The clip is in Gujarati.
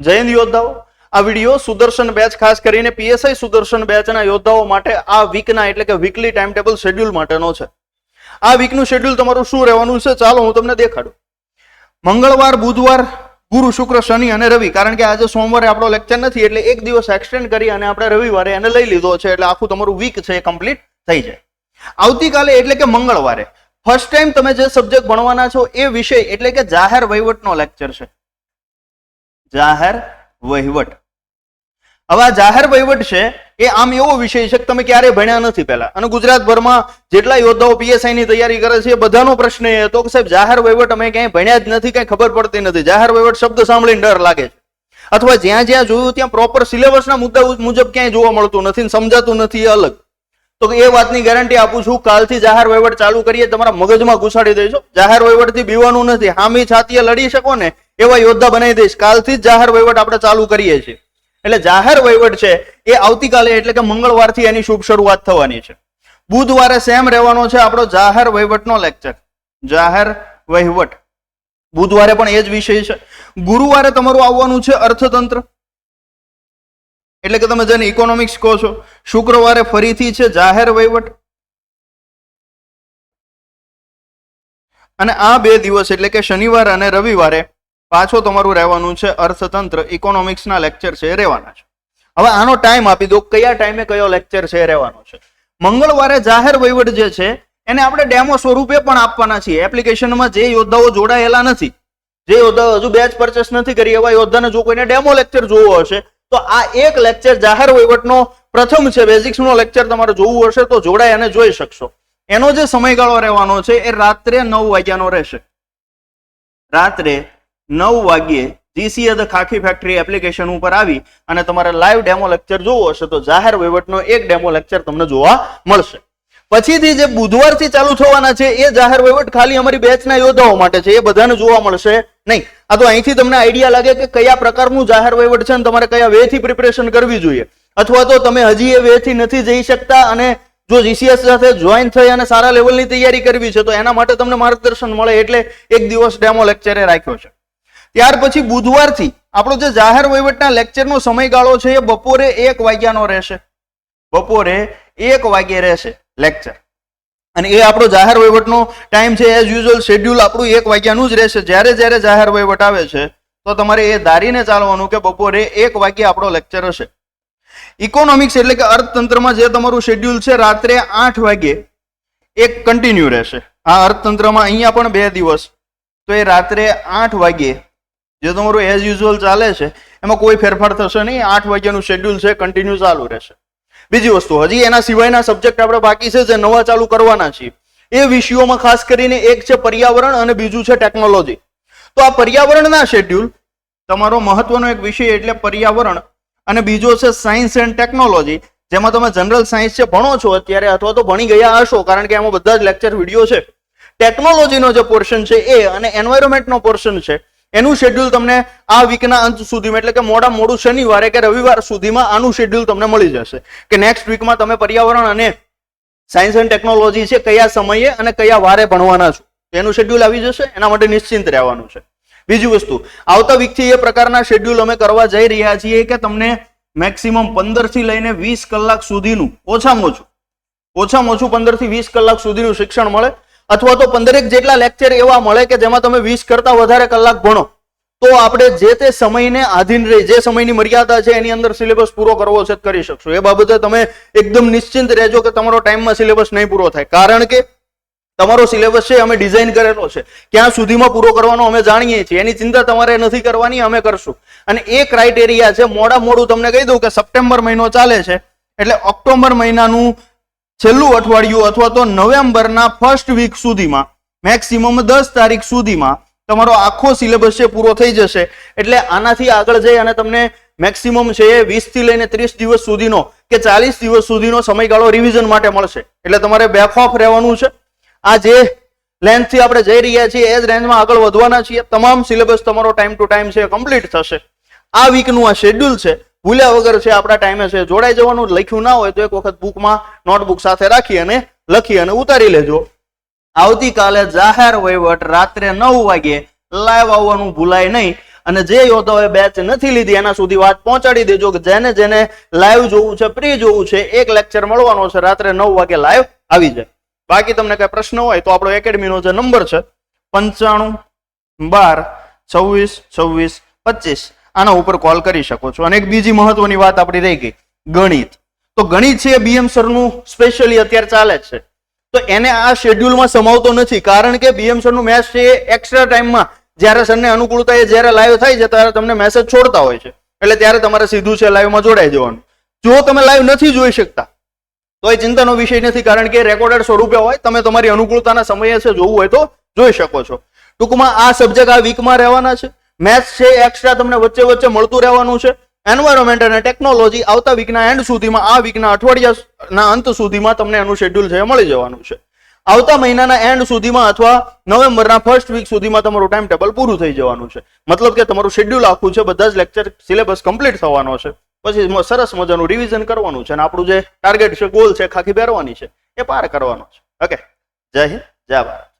જૈન યોદ્ધાઓ. આ વીડિયો સુદર્શન બેચ ખાસ કરીને પીએસઆઈ સુદર્શન બેચના યોદ્ધાઓ માટે આ વીકના એટલે કે વીકલી ટાઈમ ટેબલ શેડ્યુલ માટેનો છે. આ વીકનું શેડ્યુલ તમારું શું રહેવાનું છે ચાલો હું તમને દેખાડું. મંગળવાર, બુધવાર, ગુરુ, શુક્ર, શનિ અને રવિ, કારણ કે આજે સોમવારે આપણો લેક્ચર નથી એટલે એક દિવસ એક્સટેન્ડ કરી અને આપણે રવિવારે એને લઈ લીધો છે એટલે આખું તમારું વીક છે એ કમ્પ્લીટ થઈ જાય. આવતીકાલે એટલે કે મંગળવારે. ફર્સ્ટ ટાઈમ તમે જે સબ્જેક્ટ ભણવાના છો એ વિષય એટલે કે જાહેર વહીવટનો લેક્ચર છે. જાહેર વહીવટ. હવે આ જાહેર વહીવટ છે, એ આમ એવો વિષય છે કે તમે ક્યારેય ભણ્યા નથી પહેલા. અને ગુજરાતભરમાં જેટલા યોદ્ધાઓ પીએસઆઈ ની તૈયારી કરે છે, એ બધાનો પ્રશ્ન એ હતો કે સાહેબ, જાહેર વહીવટ અમે ક્યાંય ભણ્યા જ નથી, કઈ ખબર પડતી નથી. જાહેર વહીવટ શબ્દ સાંભળીને ડર લાગે છે. અથવા જ્યાં જ્યાં જોયું, ત્યાં પ્રોપર સિલેબસના મુદ્દા મુજબ ક્યાંય જોવા મળતું નથી સમજાતું નથી અલગ. તો એ વાતની ગેરંટી આપું છું, કાલથી જાહેર વહીવટ ચાલુ કરીએ, તમારા મગજમાં ઘુસાડી દઈશું જાહેર વહીવટથી બીવાનું નથી. હામી છાતીએ લડી શકો ને એવા યોદ્ધા બનાવી દઈશ. કાલથી જ જાહેર વહીવટ આપણે ચાલુ કરીએ છીએ. એટલે જાહેર વહીવટ છે એ આવતીકાલે એટલે કે મંગળવારથી એની શુભ શરૂઆત થવાની છે. બુધવારે સેમ રહેવાનો છે આપણો જાહેર વહીવટનો લેક્ચર. જાહેર વહીવટ. બુધવારે પણ એ જ વિષય છે. ગુરુવારે તમારું આવવાનું છે અર્થતંત્ર. એટલે કે તમે જેને ઇકોનોમિક્સ કહો છો. શુક્રવારે ફરીથી છે જાહેર વહીવટ. અને આ બે દિવસ એટલે કે શનિવાર અને રવિવારે પાછો તમારું રહેવાનું છે અર્થતંત્ર ઇકોનોમિક્સના લેક્ચર છે રહેવાના છે. હવે આનો ટાઈમ આપી દો, કયા ટાઈમે કયો લેક્ચર છે રહેવાનો છે. મંગળવારે જાહેર વહીવટ જે છે, એને આપણે ડેમો સ્વરૂપે પણ આપવાના છીએ. એપ્લિકેશનમાં જે યોદ્ધાઓ જોડાયેલા નથી, જે યોદ્ધાઓ હજુ બેચ પરચેસ નથી કરી, એવા યોદ્ધાને જો કોઈને ડેમો લેક્ચર જોવો હશે, તો આ એક લેક્ચર જાહેર વહીવટનો પ્રથમ છે. બેઝિક્સનો લેક્ચર તમારે જોવું હશે તો જોડાય અને જોઈ શકશો. એનો જે સમયગાળો રહેવાનો છે, એ રાત્રે નવ વાગ્યાનો રહેશે. રાત્રે નવ વાગ્યે GCA the Khakhi factory application ઉપર આવી અને તમારે લાઈવ ડેમો લેક્ચર જોવો હશે તો જાહેર વહીવટનો એક ડેમો લેક્ચર તમને જોવા મળશે. પછીથી જે બુધવારથી ચાલુ થવાના છે, એ જાહેર વહીવટ ખાલી અમારી બેચના યોદ્ધાઓ માટે છે, એ બધાને જોવા મળશે નહીં. આ તો અહીંથી તમને આઈડિયા લાગે કે કયા પ્રકારનું જાહેર વહીવટ છે અને તમારે કયા વેથી પ્રિપરેશન કરવી જોઈએ. અથવા તો તમે હજી એ વેથી નથી જઈ શકતા અને જો જીસીએસ સાથે જોઈન થઈ અને સારા લેવલની તૈયારી કરવી છે, તો એના માટે તમને માર્ગદર્શન મળે એટલે એક દિવસ ડેમો લેક્ચરે રાખ્યો છે. ત્યાર પછી બુધવારથી આપણો જે જાહેર વહીવટના લેક્ચરનો સમયગાળો છે એ બપોરે એક વાગ્યાનો રહેશે. બપોરે એક વાગ્યે રહેશે લેક્ચર અને એ આપણો જાહેર વહીવટનો ટાઈમ છે એઝ યુઝ્યુઅલ શેડ્યુલ આપણું એક વાગ્યાનું જ રહેશે. જ્યારે જ્યારે જાહેર વહીવટ આવે છે, તો તમારે એ ધારીને ચાલવાનું કે બપોરે એક વાગ્યે આપણો લેક્ચર હશે. ઇકોનોમિક્સ એટલે કે અર્થતંત્રમાં જે તમારું શેડ્યુલ છે, રાત્રે આઠ વાગ્યે એક કન્ટિન્યુ રહેશે. આ અર્થતંત્રમાં અહીંયા પણ બે દિવસ. તો એ રાત્રે આઠ વાગ્યે જે તમારું એઝ યુઝ્યુઅલ ચાલે છે, એમાં કોઈ ફેરફાર થશે નહીં. આઠ વાગ્યાનું શેડ્યુલ છે કન્ટિન્યુ ચાલુ રહેશે. બીજી વસ્તુ, હજી એના સિવાયના સબ્જેક્ટ આપણે બાકી છે, જે નવા ચાલુ કરવાના છીએ. એ વિષયોમાં ખાસ કરીને એક છે પર્યાવરણ અને બીજું છે ટેકનોલોજી તો આ પર્યાવરણના શેડ્યુલ તમારો મહત્વનો એક વિષય એટલે પર્યાવરણ અને બીજો છે સાયન્સ એન્ડ ટેકનોલોજી જેમાં તમે જનરલ સાયન્સ છે ભણો છો અત્યારે અથવા તો ભણી ગયા હશો, કારણ કે એમાં બધા જ લેક્ચર વીડિયો છે. ટેકનોલોજીનો જે પોર્શન છે એ અને એન્વાયરમેન્ટનો પોર્શન છે એનું શેડ્યુલ તમને આ વીકના અંત સુધીમાં, એટલે કે મોડા મોડું શનિવારે કે રવિવાર સુધીમાં આનું શેડ્યુલ તમને મળી જશે. કે નેક્સ્ટ વીકમાં તમે પર્યાવરણ અને સાયન્સ એન્ડ ટેકનોલોજી છે, કયા સમયે અને કયા વારે ભણવાના છો. એનું શેડ્યુલ આવી જશે, એના માટે નિશ્ચિંત રહેવાનું છે. બીજી વસ્તુ, આવતા વીકથી એ પ્રકારના શેડ્યુલ અમે કરવા જઈ રહ્યા છીએ કે તમને મેક્સિમમ પંદરથી લઈને વીસ કલાક સુધીનું, ઓછામાં ઓછું ઓછામાં ઓછું પંદરથી વીસ કલાક સુધીનું શિક્ષણ મળે. અથવા તો પંદરેક જેટલા લેક્ચર એવા મળે કે જેમાં તમે વીસ કરતા વધારે કલાક ભણો. તો આપણે જે તે સમયને આધીન રહી, જે સમયની મર્યાદા છે એની અંદર સિલેબસ પૂરો કરવો છે, કરી શકશો. એ બાબતે તમે એકદમ નિશ્ચિંત રહેજો કે તમારો ટાઈમમાં સિલેબસ નહીં પૂરો થાય. કારણ કે તમારો સિલેબસ છે, અમે ડિઝાઇન કરેલો છે. ક્યાં સુધીમાં પૂરો કરવાનો અમે જાણીએ છીએ. એની ચિંતા તમારે નથી કરવાની, અમે કરશું. અને એ ક્રાઇટેરિયા છે, મોડા મોડું તમને કહી દઉં કે સપ્ટેમ્બર મહિનો ચાલે છે. એટલે ઓક્ટોબર મહિનાનું છેલ્લું અઠવાડિયું અથવા તો નવેમ્બરના ફર્સ્ટ વીક સુધીમાં મેક્સિમમ દસ તારીખ સુધીમાં તમારો આખો સિલેબસ છે પૂરો થઈ જશે. એટલે આનાથી આગળ જઈ અને તમને મેક્સિમમ છે એ વીસથી લઈને ત્રીસ દિવસ સુધીનો કે ચાલીસ દિવસ સુધીનો સમયગાળો રિવિઝન માટે મળશે. એટલે તમારે બેફોફ રહેવાનું છે. આ જે લેન્થથી આપણે જઈ રહ્યા છીએ, એ જ રેન્જમાં આગળ વધવાના છીએ. તમામ સિલેબસ તમારો ટાઈમ ટુ ટાઈમ છે કમ્પ્લીટ થશે. આ વીકનું આ શેડ્યુલ છે. ભૂલ્યા વગર છે આપણા ટાઈમે છે. જોડાઈ જવાનું લખ્યું ના હોય તો એક વખત બુકમાં નોટબુક સાથે રાખી અને લખી અને ઉતારી લેજો. આવતીકાલે જાહેર વહીવટ રાત્રે નવ વાગે લાઈવ આવવાનું ભૂલાય નહીં. અને જે યોદ્ધાઓએ બેચ નથી લીધી એના સુધી વાત પહોંચાડી દેજો કે જેને જેને લાઈવ જોવું છે પ્રી જોવું છે, એક લેક્ચર મળવાનો છે, રાત્રે નવ વાગે લાઈવ આવી જાય. બાકી તમને કઈ પ્રશ્ન હોય તો આપણો એકેડમીનો જે નંબર છે, પંચાણું બાર, છવ્વીસ છવ્વીસ, પચીસ. આના ઉપર કોલ કરી શકો છો. અને એક બીજી મહત્વની વાત આપણી રહી ગઈ, ગણિત. તો ગણિત છે એ બીએમ સરનું સ્પેશિયલી અત્યારે ચાલે છે. તો એને આ શેડ્યુલમાં સમાવતો નથી, કારણ કે બીએમ સરનું મેચ છે એ એક્સ્ટ્રા ટાઈમમાં જ્યારે સરને અનુકૂળતા એ જ્યારે લાઈવ થાય છે, ત્યારે તમને મેસેજ છોડતા હોય છે. એટલે ત્યારે તમારે સીધું છે લાઈવમાં જોડાઈ જવાનું. જો તમે લાઈવ નથી જોઈ શકતા, તો એ ચિંતાનો વિષય નથી, કારણ કે રેકોર્ડેડ સ્વરૂપે હોય, તમે તમારી અનુકૂળતાના સમયે છે, જોવું હોય તો જોઈ શકો છો. ટૂંકમાં આ સબ્જેક્ટ આ વીકમાં રહેવાના છે. મેથ્સ છે એક્સ્ટ્રા તમને વચ્ચે વચ્ચે મળતું રહેવાનું છે. એન્વાયરમેન્ટ અને ટેકનોલોજી આવતા વીકના એન્ડ સુધીમાં, આ વીકના અઠવાડિયાના અંત સુધીમાં તમને એનું શેડ્યુલ છે મળી જવાનું છે. આવતા મહિનાના એન્ડ સુધીમાં અથવા નવેમ્બરના ફર્સ્ટ વીક સુધીમાં તમારું ટાઈમ ટેબલ પૂરું થઈ જવાનું છે. મતલબ કે તમારું શેડ્યુલ આખું છે, બધા જ લેક્ચર સિલેબસ કમ્પ્લીટ થવાનો છે. પછી સરસ મજાનું રિવિઝન કરવાનું છે અને આપણું જે ટાર્ગેટ છે ગોલ છે, ખાખી પહેરવાની છે, એ પાર કરવાનો છે. ઓકે જય હિન્દ, જય ભારત.